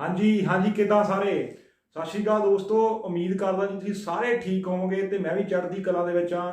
ਹਾਂਜੀ ਹਾਂਜੀ, ਕਿਦਾਂ ਸਾਰੇ? ਸਤਿ ਸ਼੍ਰੀ ਅਕਾਲ ਦੋਸਤੋ, ਉਮੀਦ ਕਰਦਾ ਜੀ ਤੁਸੀਂ ਸਾਰੇ ਠੀਕ ਹੋਵੋਗੇ ਤੇ ਮੈਂ ਵੀ ਚੜ੍ਹਦੀ ਕਲਾ ਦੇ ਵਿੱਚ ਆ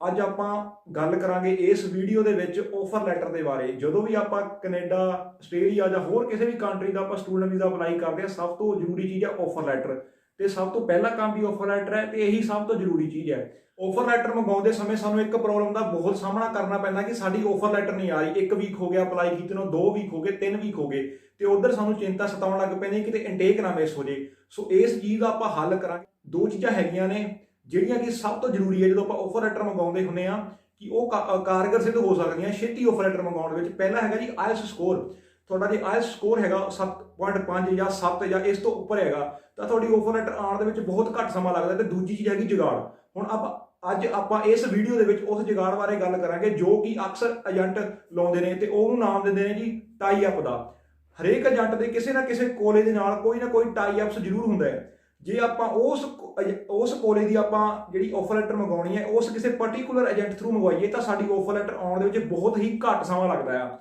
ਅੱਜ ਆਪਾਂ ਗੱਲ ਕਰਾਂਗੇ ਇਸ ਵੀਡੀਓ ਦੇ ਵਿੱਚ ਆਫਰ ਲੈਟਰ ਦੇ ਬਾਰੇ। ਜਦੋਂ ਵੀ ਆਪਾਂ ਕੈਨੇਡਾ, ਆਸਟ੍ਰੇਲੀਆ ਜਾਂ ਹੋਰ ਕਿਸੇ ਵੀ ਕੰਟਰੀ ਦਾ ਆਪਾਂ ਸਟੂਡੈਂਟ ਵੀਜ਼ਾ ਅਪਲਾਈ ਕਰਦੇ ਆ ਸਭ ਤੋਂ ਜ਼ਰੂਰੀ ਚੀਜ਼ ਹੈ ਆਫਰ ਲੈਟਰ ਤੇ ਸਭ ਤੋਂ ਪਹਿਲਾ ਕੰਮ ਵੀ ਆਫਰ ਲੈਟਰ ਹੈ ਤੇ ਇਹੀ ਸਭ ਤੋਂ ਜ਼ਰੂਰੀ ਚੀਜ਼ ਹੈ। ਆਫਰ ਲੈਟਰ ਮੰਗਾਉਂਦੇ ਸਮੇਂ ਸਾਨੂੰ ਇੱਕ ਪ੍ਰੋਬਲਮ ਦਾ ਬਹੁਤ ਸਾਹਮਣਾ ਕਰਨਾ ਪੈਂਦਾ ਕਿ ਸਾਡੀ ਆਫਰ ਲੈਟਰ ਨਹੀਂ ਆ ਰਹੀ। ਇੱਕ ਵੀਕ ਹੋ ਗਿਆ ਅਪਲਾਈ ਕੀਤੇ ਨੂੰ, ਦੋ ਵੀਕ ਹੋ ਗਏ, ਤਿੰਨ ਵੀਕ ਹੋ ਗਏ ਤੇ ਉਧਰ ਸਾਨੂੰ ਚਿੰਤਾ ਸਤਾਉਣ ਲੱਗ ਪੈਂਦੀ ਕਿਤੇ ਇਨਟੇਕ ਨਾ ਮਿਸ ਹੋ ਜੇ। ਸੋ ਇਸ ਚੀਜ਼ ਦਾ ਆਪਾਂ ਹੱਲ ਕਰਾਂਗੇ। ਦੋ ਚੀਜ਼ਾਂ ਹੈਗੀਆਂ ਨੇ, ਜਿਹੜੀਆਂ ਕਿ ਸਭ ਤੋਂ ਜ਼ਰੂਰੀ ਹੈ ਜਦੋਂ ਆਪਾਂ ਆਫਰ ਲੈਟਰ ਮੰਗਾਉਂਦੇ ਹੁੰਦੇ ਆ ਕਿ ਉਹ ਕਾਰਗਰ ਸਿੱਧ ਹੋ ਸਕਦੀਆਂ ਛੇਤੀ ਆਫਰ ਲੈਟਰ ਮੰਗਾਉਣ ਵਿੱਚ। ਪਹਿਲਾ ਹੈਗਾ ਜੀ ਆਇਲਸ ਸਕੋਰ ਤੁਹਾਡਾ ਜੇ ਆਇਲਸ ਸਕੋਰ ਹੈਗਾ 7.5 ਜਾਂ 7 ਜਾਂ ਇਸ ਤੋਂ ਉੱਪਰ ਹੈਗਾ, ਤਾਂ ਤੁਹਾਡੀ ਆਫਰ ਲੈਟਰ ਆਉਣ ਦੇ ਵਿੱਚ ਬਹੁਤ ਘੱਟ ਸਮਾਂ ਲੱਗਦਾ ਤੇ ਦੂਜੀ ਚੀਜ਼ ਹੈਗੀ ਜੁਗਾੜ। ਹੁਣ ਆਪਾਂ ਅੱਜ ਆਪਾਂ ਇਸ ਵੀਡੀਓ ਦੇ ਵਿੱਚ ਉਸ ਜੁਗਾੜ ਬਾਰੇ ਗੱਲ ਕਰਾਂਗੇ ਜੋ ਕਿ ਅਕਸਰ ਏਜੰਟ ਲਾਉਂਦੇ ਨੇ ਤੇ ਉਹਨੂੰ ਨਾਮ ਦਿੰਦੇ ਨੇ ਜੀ ਟਾਈ ਅਪ ਦਾ। ਹਰੇਕ ਏਜੰਟ ਦੇ ਕਿਸੇ ਨਾ ਕਿਸੇ ਕੋਲੇ ਦੇ ਨਾਲ ਕੋਈ ਨਾ ਕੋਈ ਟਾਈ ਅਪਸ ਜ਼ਰੂਰ ਹੁੰਦਾ ਹੈ। ਜੇ ਆਪਾਂ ਉਸ ਕੋ- ਉਸ ਕੋਲੇ ਦੀ ਆਪਾਂ ਜਿਹੜੀ ਆਫਰ ਲੈਟਰ ਮੰਗਾਉਣੀ ਹੈ, ਉਸ ਕਿਸੇ ਪਾਰਟਿਕੂਲਰ ਏਜੰਟ ਥਰੂ ਮੰਗਵਾਈਏ ਤਾਂ ਸਾਡੀ ਆਫਰ ਲੈਟਰ ਆਉਣ ਦੇ ਵਿੱਚ ਬਹੁਤ ਹੀ ਘੱਟ ਸਮਾਂ ਲੱਗਦਾ ਆ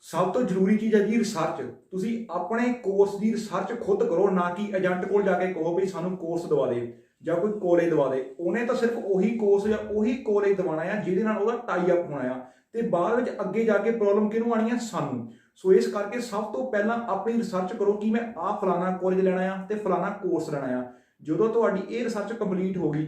ਸਭ ਤੋਂ ਜ਼ਰੂਰੀ ਚੀਜ਼ ਹੈ ਜੀ ਰਿਸਰਚ ਤੁਸੀਂ ਆਪਣੇ ਕੋਰਸ ਦੀ ਰਿਸਰਚ ਖੁਦ ਕਰੋ, ਨਾ ਕਿ ਏਜੰਟ ਕੋਲ ਜਾ ਕੇ ਕਹੋ ਵੀ ਸਾਨੂੰ ਕੋਰਸ ਦਵਾ ਦੇ। ਜਾਂ ਕੋਈ ਕੋਲੇਜ ਦਵਾ ਦੇ। ਉਹਨੇ ਤਾਂ ਸਿਰਫ ਉਹੀ ਕੋਰਸ ਜਾਂ ਉਹੀ ਕੋਲੇਜ ਦਵਾਣਾ ਆ, ਜਿਹਦੇ ਨਾਲ ਉਹਦਾ ਟਾਈ ਅਪ ਹੋਣਾ ਆ। ਤੇ ਬਾਅਦ ਵਿੱਚ ਅੱਗੇ ਜਾ ਕੇ ਪ੍ਰੋਬਲਮ ਕਿਹਨੂੰ ਆਣੀ ਆ? ਸਾਨੂੰ। ਸੋ ਇਸ ਕਰਕੇ ਸਭ ਤੋਂ ਪਹਿਲਾਂ ਆਪਣੀ ਰਿਸਰਚ ਕਰੋ ਕਿ ਮੈਂ ਆਹ ਫਲਾਣਾ ਕੋਲੇਜ ਲੈਣਾ ਆ ਤੇ ਫਲਾਣਾ ਕੋਰਸ ਲੈਣਾ ਆ। ਜਦੋਂ ਤੁਹਾਡੀ ਇਹ ਰਿਸਰਚ ਕੰਪਲੀਟ ਹੋ ਗਈ,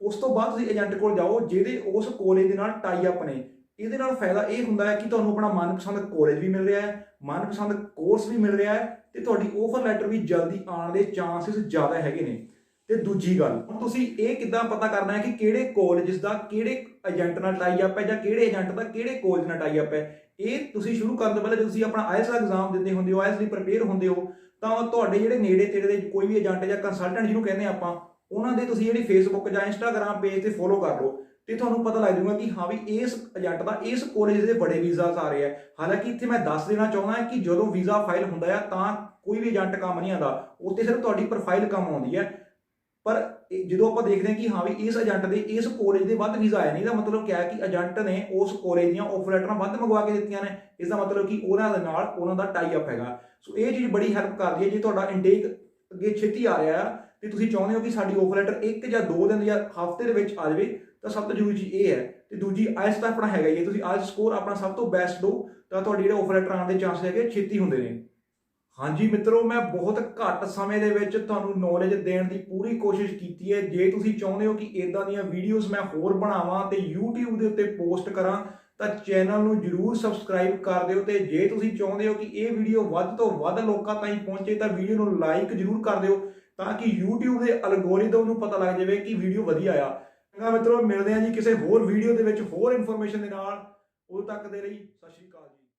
ਉਸ ਤੋਂ ਬਾਅਦ ਤੁਸੀਂ ਏਜੰਟ ਕੋਲ ਜਾਓ, ਜਿਹਦੇ ਉਸ ਕੋਲੇਜ ਦੇ ਨਾਲ ਟਾਈ ਅਪ ਨੇ। ਇਹਦੇ ਨਾਲ ਫਾਇਦਾ ਇਹ ਹੁੰਦਾ ਹੈ ਕਿ ਤੁਹਾਨੂੰ ਆਪਣਾ ਮਨਪਸੰਦ ਕੋਲੇਜ ਵੀ ਮਿਲ ਰਿਹਾ ਹੈ, ਮਨਪਸੰਦ ਕੋਰਸ ਵੀ ਮਿਲ ਰਿਹਾ ਹੈ ਤੇ ਤੁਹਾਡੀ ਆਫਰ ਲੈਟਰ ਵੀ ਜਲਦੀ ਆਉਣ ਦੇ ਚਾਂਸਸ ਜ਼ਿਆਦਾ ਹੈਗੇ ਨੇ। ਤੇ ਦੂਜੀ ਗੱਲ, ਹੁਣ ਤੁਸੀਂ ਇਹ ਕਿੱਦਾਂ ਪਤਾ ਕਰਨਾ ਹੈ ਕਿ ਕਿਹੜੇ ਕਾਲਜਸ ਦਾ ਕਿਹੜੇ ਏਜੰਟ ਨਾਲ ਟਾਈ ਅਪ ਹੈ ਜਾਂ ਕਿਹੜੇ ਏਜੰਟ ਦਾ ਕਿਹੜੇ ਕਾਲਜ ਨਾਲ ਟਾਈ ਅਪ ਹੈ? ਇਹ ਤੁਸੀਂ ਸ਼ੁਰੂ ਕਰਨ ਤੋਂ ਪਹਿਲਾਂ ਜਦੋਂ ਤੁਸੀਂ ਆਪਣਾ ਆਇਲਸ ਦਾ ਐਗਜ਼ਾਮ ਦਿੰਦੇ ਹੁੰਦੇ ਹੋ ਆਇਲਸ ਲਈ ਪ੍ਰਪੇਅਰ ਹੁੰਦੇ ਹੋ, ਤਾਂ ਤੁਹਾਡੇ ਜਿਹੜੇ ਨੇੜੇ ਤੇੜੇ ਦੇ ਕੋਈ ਵੀ ਏਜੰਟ ਜਾਂ ਕੰਸਲਟੈਂਟ ਜਿਹਨੂੰ ਕਹਿੰਦੇ ਆਪਾਂ, ਉਹਨਾਂ ਦੇ ਤੁਸੀਂ ਜਿਹੜੀ ਫੇਸਬੁੱਕ ਜਾਂ ਇੰਸਟਾਗ੍ਰam ਪੇਜ ਤੇ ਫੋਲੋ ਕਰ ਲਓ ਤੇ ਤੁਹਾਨੂੰ ਪਤਾ ਲੱਗ ਜਾਊਗਾ ਕਿ ਹਾਂ ਵੀ ਇਸ ਏਜੰਟ ਦਾ, ਇਸ ਕਾਲਜ ਦੇ ਬੜੇ ਵੀਜ਼ਾਸ ਆ ਰਹੇ ਆ। ਹਾਲਾਂਕਿ ਇੱਥੇ ਮੈਂ ਦੱਸ ਦੇਣਾ ਚਾਹੁੰਦਾ ਹਾਂ ਕਿ ਜਦੋਂ ਵੀਜ਼ਾ ਫਾਈਲ ਹੁੰਦਾ ਆ, ਤਾਂ ਕੋਈ ਵੀ ਏਜੰਟ ਕੰਮ ਨਹੀਂ ਆਉਂਦਾ, ਉੱਥੇ ਸਿਰਫ ਤੁਹਾਡੀ ਪ੍ਰੋਫਾਈਲ ਕੰਮ ਆਉਂਦੀ ਹੈ। ਪਰ ਜਦੋਂ ਆਪਾਂ ਦੇਖਦੇ ਹਾਂ ਕਿ ਹਾਂ ਵੀ ਇਸ ਏਜੰਟ ਦੇ, ਇਸ ਕਾਲਜ ਦੇ ਵੱਧ ਵੀਜ਼ਾ ਆਇਆ ਨਹੀਂ ਇਹਦਾ ਮਤਲਬ ਕਿਹਾ ਕਿ ਏਜੰਟ ਨੇ ਉਸ ਕਾਲਜ ਦੀਆਂ ਆਫਰ ਲੈਟਰਾਂ ਵੱਧ ਮੰਗਵਾ ਕੇ ਦਿੱਤੀਆਂ ਨੇ ਇਸ ਦਾ ਮਤਲਬ ਕਿ ਉਹਨਾਂ ਦੇ ਨਾਲ ਉਹਨਾਂ ਦਾ ਟਾਈ ਅਪ ਹੈਗਾ। ਸੋ ਇਹ ਚੀਜ਼ ਬੜੀ ਹੈਲਪ ਕਰਦੀ ਹੈ, ਜੇ ਤੁਹਾਡਾ ਇਨਟੇਕ ਅੱਗੇ ਛੇਤੀ ਆ ਰਿਹਾ ਆ ਤੇ ਤੁਸੀਂ ਚਾਹੁੰਦੇ ਹੋ ਕਿ ਸਾਡੀ ਆਫਰ ਲੈਟਰ ਇੱਕ ਜਾਂ ਦੋ ਦਿਨ ਜਾਂ ਹਫ਼ਤੇ ਦੇ ਵਿੱਚ ਆ ਜਾਵੇ, ਤਾਂ ਸਭ ਤੋਂ ਜ਼ਰੂਰੀ ਚੀਜ਼ ਇਹ ਹੈ। ਤੇ ਦੂਜੀ ਆਇਲਸ ਤਾਂ ਆਪਣਾ ਹੈਗਾ ਹੀ ਹੈ, ਤੁਸੀਂ ਆਇਲਸ ਸਕੋਰ ਆਪਣਾ ਸਭ ਤੋਂ ਬੈਸਟ ਦਿਓ, ਤਾਂ ਤੁਹਾਡੇ ਜਿਹੜੇ ਆਫਰ ਲੈਟਰ ਆਉਣ ਦੇ ਚਾਂਸ ਹੈਗੇ, ਛੇਤੀ ਹੁੰਦੇ ਨੇ। ਹਾਂਜੀ ਮਿੱਤਰੋ, ਮੈਂ ਬਹੁਤ ਘੱਟ ਸਮੇਂ ਦੇ ਵਿੱਚ ਤੁਹਾਨੂੰ ਨੌਲੇਜ ਦੇਣ ਦੀ ਪੂਰੀ ਕੋਸ਼ਿਸ਼ ਕੀਤੀ ਹੈ। ਜੇ ਤੁਸੀਂ ਚਾਹੁੰਦੇ ਹੋ ਕਿ ਇਦਾਂ ਦੀਆਂ ਵੀਡੀਓਜ਼ ਮੈਂ ਹੋਰ ਬਣਾਵਾਂ ਤੇ YouTube ਦੇ ਉੱਤੇ ਪੋਸਟ ਕਰਾਂ, ਤਾਂ ਚੈਨਲ ਨੂੰ ਜਰੂਰ ਸਬਸਕ੍ਰਾਈਬ ਕਰ ਦਿਓ ਤੇ ਜੇ ਤੁਸੀਂ ਚਾਹੁੰਦੇ ਹੋ ਕਿ ਇਹ ਵੀਡੀਓ ਵੱਧ ਤੋਂ ਵੱਧ ਲੋਕਾਂ ਤਾਈਂ ਪਹੁੰਚੇ, ਤਾਂ ਵੀਡੀਓ ਨੂੰ ਲਾਈਕ ਜਰੂਰ ਕਰ ਦਿਓ ਤਾਂ ਕਿ YouTube ਦੇ ਅਲਗੋਰਿਦਮ ਨੂੰ ਪਤਾ ਲੱਗ ਜਾਵੇ ਕਿ ਵੀਡੀਓ ਵਧੀਆ ਆ। ਚੰਗਾ ਮਿੱਤਰੋ, ਮਿਲਦੇ ਹਾਂ ਜੀ ਕਿਸੇ ਹੋਰ ਵੀਡੀਓ ਦੇ ਵਿੱਚ ਹੋਰ ਇਨਫੋਰਮੇਸ਼ਨ ਦੇ ਨਾਲ। ਉਦੋਂ ਤੱਕ ਦੇ ਲਈ ਸਤਿ ਸ਼੍ਰੀ ਅਕਾਲ ਜੀ।